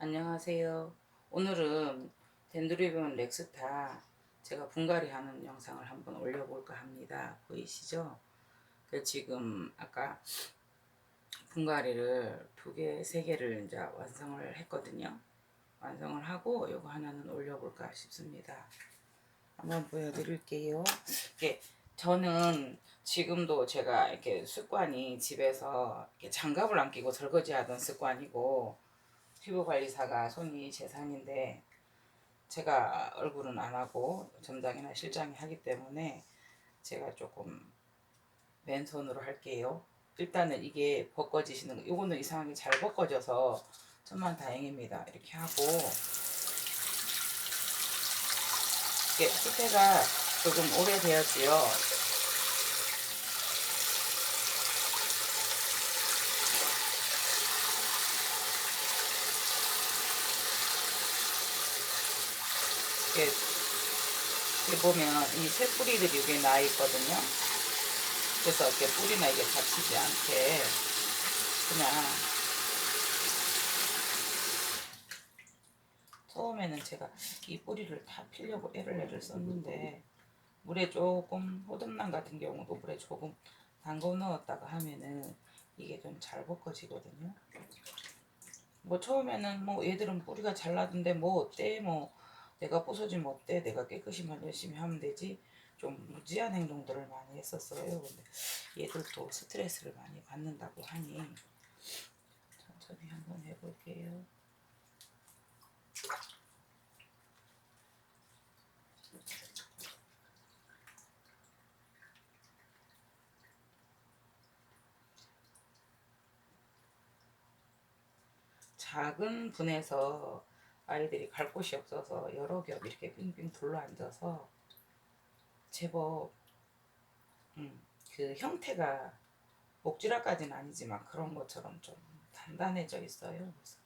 안녕하세요. 오늘은 덴드리비온 렉스타 제가 분갈이 하는 영상을 한번 올려볼까 합니다. 보이시죠? 그 지금 아까 분갈이를 두 개, 세 개를 이제 완성을 했거든요. 완성을 하고 요거 하나는 올려볼까 싶습니다. 한번 보여드릴게요. 이게 저는 지금도 제가 이렇게 습관이 집에서 이렇게 장갑을 안 끼고 설거지하던 습관이고 피부관리사가 손이 재산인데 제가 얼굴은 안 하고 점장이나 실장이 하기 때문에 제가 조금 맨손으로 할게요. 일단은 이게 벗겨지시는 거, 이거는 이상하게 잘 벗겨져서 천만 다행입니다. 이렇게 하고 이게 수태가 조금 오래되었지요. 이렇게, 보면 이 새뿌리들이 여기 나 있거든요. 그래서 이렇게 뿌리나 이게 다치지 않게 그냥 처음에는 제가 이 뿌리를 다 피려고 애를 애를 썼는데 물에 조금 호접란 같은 경우도 물에 조금 담궈 넣었다가 하면은 이게 좀 잘 벗겨지거든요. 뭐 처음에는 뭐 얘들은 뿌리가 잘 나던데 뭐 어때 뭐 내가 부서지면 어때 내가 깨끗이만 열심히 하면 되지 좀 무지한 행동들을 많이 했었어요. 근데 얘들도 스트레스를 많이 받는다고 하니 천천히 한번 해볼게요. 작은 분에서 아이들이 갈 곳이 없어서 여러 겹 이렇게 빙빙 둘러 앉아서 제법 음, 그 형태가 목줄화까지는 아니지만 그런 것처럼 좀 단단해져 있어요. 그래서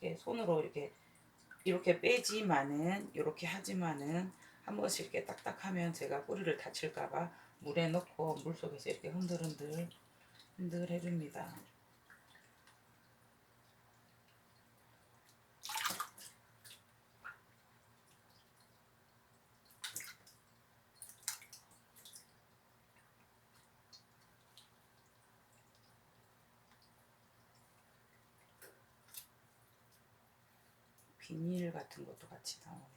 이렇게 손으로 이렇게 이렇게 빼지만은 이렇게 하지만은 한 번씩 이렇게 딱딱하면 제가 뿌리를 다칠까봐 물에 넣고 물 속에서 이렇게 흔들흔들 흔들 해줍니다. 비닐 같은 것도 같이 나오네요.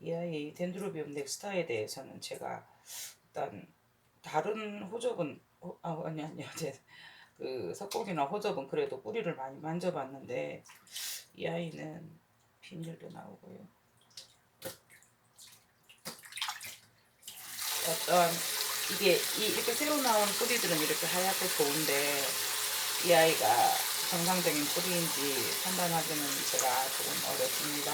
이 아이 덴드로비움 넥스타에 대해서는 제가 일단 다른 호접은 호, 아 아니 아니 제그 석고기나 호접은 그래도 뿌리를 많이 만져봤는데 이 아이는 비닐도 나오고요. 어떤 이게 이, 이렇게 새로 나온 뿌리들은 이렇게 하얗고 좋은데 이 아이가 정상적인 뿌리인지 판단하기는 제가 조금 어렵습니다.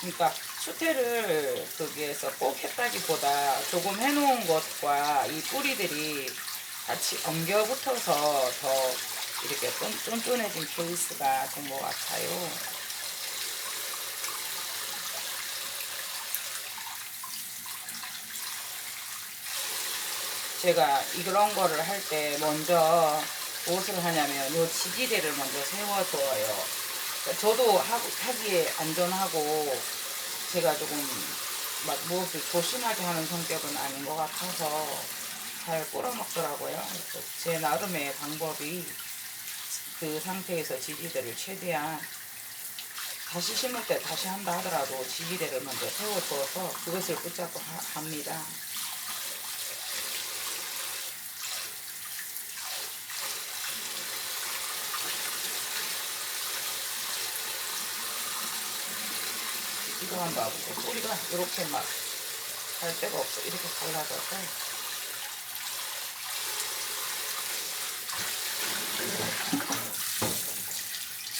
그러니까 수태를 거기에서 꼭 했다기보다 조금 해놓은 것과 이 뿌리들이 같이 엉겨 붙어서 더 이렇게 쫀, 쫀쫀해진 케이스가 된 것 같아요. 제가 이런 거를 할 때 먼저 무엇을 하냐면 요 지지대를 먼저 세워줘요. 그러니까 저도 하, 하기에 안전하고 제가 조금 막 무엇을 조심하게 하는 성격은 아닌 것 같아서 잘 꼬라먹더라고요. 제 나름의 방법이 그 상태에서 지지대를 최대한 다시 심을 때 다시 한다 하더라도 지지대를 먼저 세워주어서 그것을 붙잡고 하, 합니다. 이거 한번 봐보세요. 뿌리가 이렇게 막 갈 데가 없어. 이렇게 갈라져서.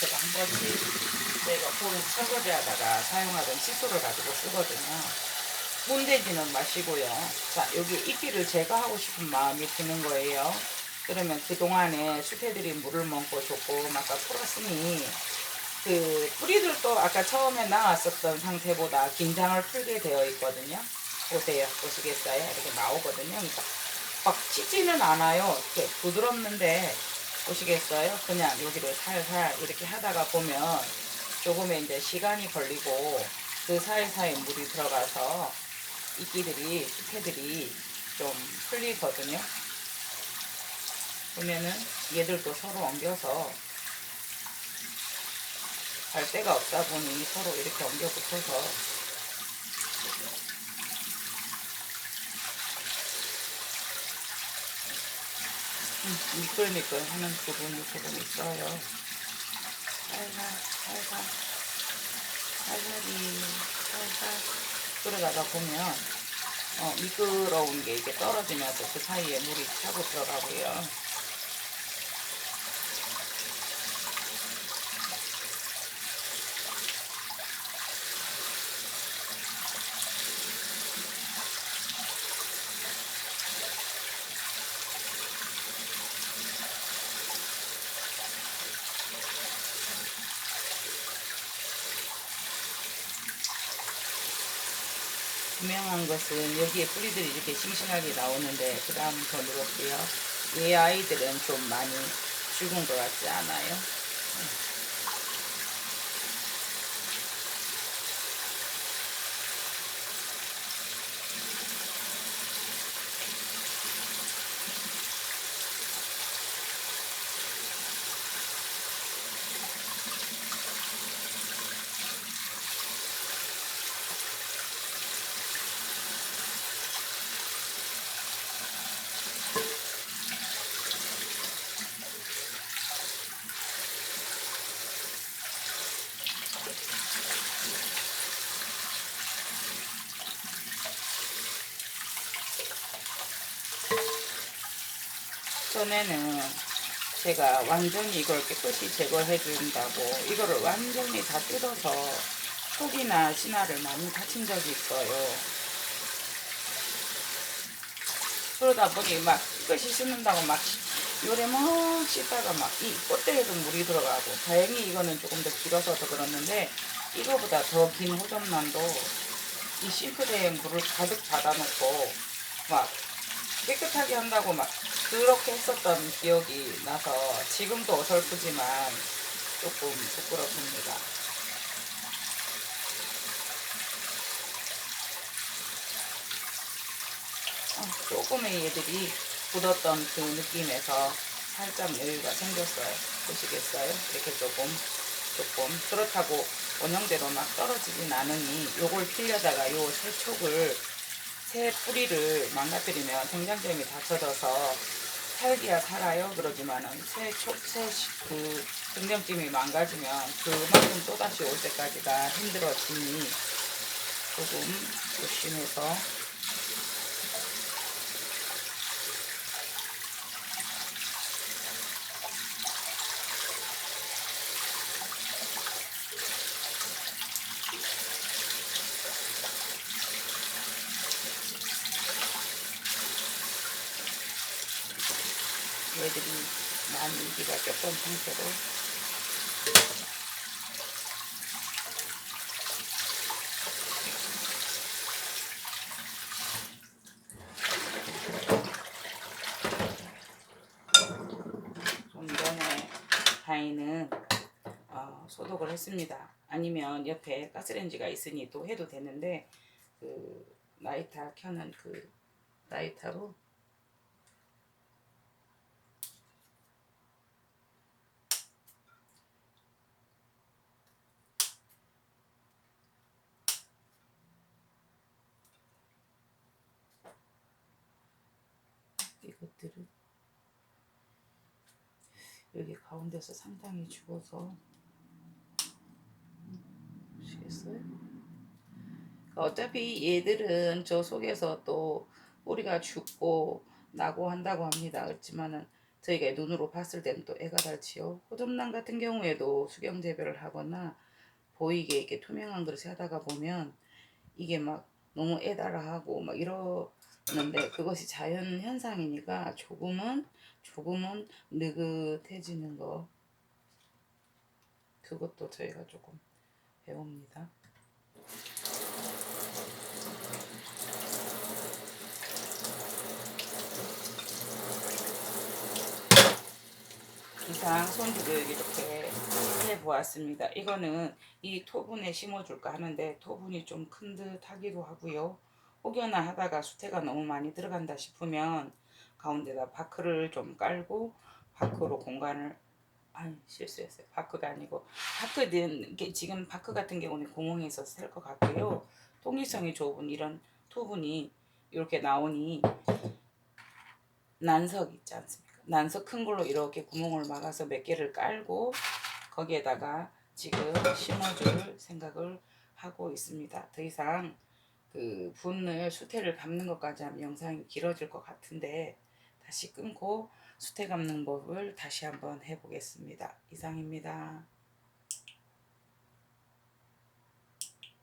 제가 한 번씩 내가 볼을 설거지 하다가 사용하던 칫솔을 가지고 쓰거든요. 문대지는 마시고요. 자, 여기 이끼를 제거하고 싶은 마음이 드는 거예요. 그러면 그동안에 수태들이 물을 먹고 줬고, 아까 풀었으니 그 뿌리들도 아까 처음에 나왔었던 상태보다 긴장을 풀게 되어 있거든요. 보세요. 보시겠어요? 이렇게 나오거든요. 그러니까 막 찢지는 않아요. 이렇게 부드럽는데 보시겠어요? 그냥 여기를 살살 이렇게 하다가 보면 조금의 이제 시간이 걸리고 그 사이사이 물이 들어가서 이끼들이 숲새들이 좀 풀리거든요. 보면은 얘들도 서로 엉겨서 갈 데가 없다 보니 서로 이렇게 엉겨 붙어서 음, 미끌미끌 하는 부분이 조금 있어요. 살살, 살살, 살살이, 살살. 그러다가 보면, 어, 미끄러운 게 이게 떨어지면서 그 사이에 물이 차고 들어가고요. 분명한 것은 여기에 뿌리들이 이렇게 싱싱하게 나오는데 그 다음 더 누를게요. 이 아이들은 좀 많이 죽은 것 같지 않아요? 전에는 제가 완전히 이걸 깨끗이 제거해 준다고 이거를 완전히 다 뜯어서 속이나 신화를 많이 다친 적이 있어요. 그러다 보니 막 깨끗이 씻는다고 막 요래 막 씻다가 막이 껍데기에도 물이 들어가고 다행히 이거는 조금 더 길어서 더 그렇는데 이거보다 더 긴 호접란도 이 싱크대에 물을 가득 받아놓고 막 깨끗하게 한다고 막 그렇게 했었던 기억이 나서 지금도 어설프지만 조금 부끄럽습니다. 어, 조금의 얘들이 굳었던 그 느낌에서 살짝 여유가 생겼어요. 보시겠어요? 이렇게 조금 조금 그렇다고 원형대로 막 떨어지진 않으니 요걸 필려다가 요 새촉을 새 뿌리를 망가뜨리면 생장점이 다쳐져서 살기야 살아요? 그러지만은 새촉새그 생장점이 망가지면 그만큼 또다시 올 때까지가 힘들어지니 조금 조심해서 얘들이 인기가 조금 상태로 좀 전에 다이는 어, 소독을 했습니다. 아니면 옆에 가스레인지가 있으니 또 해도 되는데 그 라이터 켜는 그 라이터로 이 것들을 여기 가운데서 상당히 죽어서 보시겠어요? 그러니까 어차피 얘들은 저 속에서 또 뿌리가 죽고 나고 한다고 합니다. 그렇지만은 저희가 눈으로 봤을 때는 또 애가 달지요. 호접란 같은 경우에도 수경 재배를 하거나 보이게 이렇게 투명한 그릇에 하다가 보면 이게 막 너무 애달아하고 막 이러 는데 그것이 자연 현상이니까 조금은 조금은 느긋해지는 거 그것도 저희가 조금 배웁니다. 이상 손질을 이렇게 해보았습니다. 이거는 이 토분에 심어줄까 하는데 토분이 좀 큰 듯 하기도 하고요. 혹여나 하다가 수태가 너무 많이 들어간다 싶으면 가운데다 바크를 좀 깔고 바크로 공간을 아니 실수했어요. 바크가 아니고 바크는 지금 바크 같은 경우는 있어서 셀 것 같고요. 통기성이 좁은 이런 토분이 이렇게 나오니 난석 있지 않습니까? 난석 큰 걸로 이렇게 구멍을 막아서 몇 개를 깔고 거기에다가 지금 심어줄 생각을 하고 있습니다. 더 이상 그 분을 수태를 감는 것까지 하면 영상이 길어질 것 같은데 다시 끊고 수태 감는 법을 다시 한번 해보겠습니다. 이상입니다.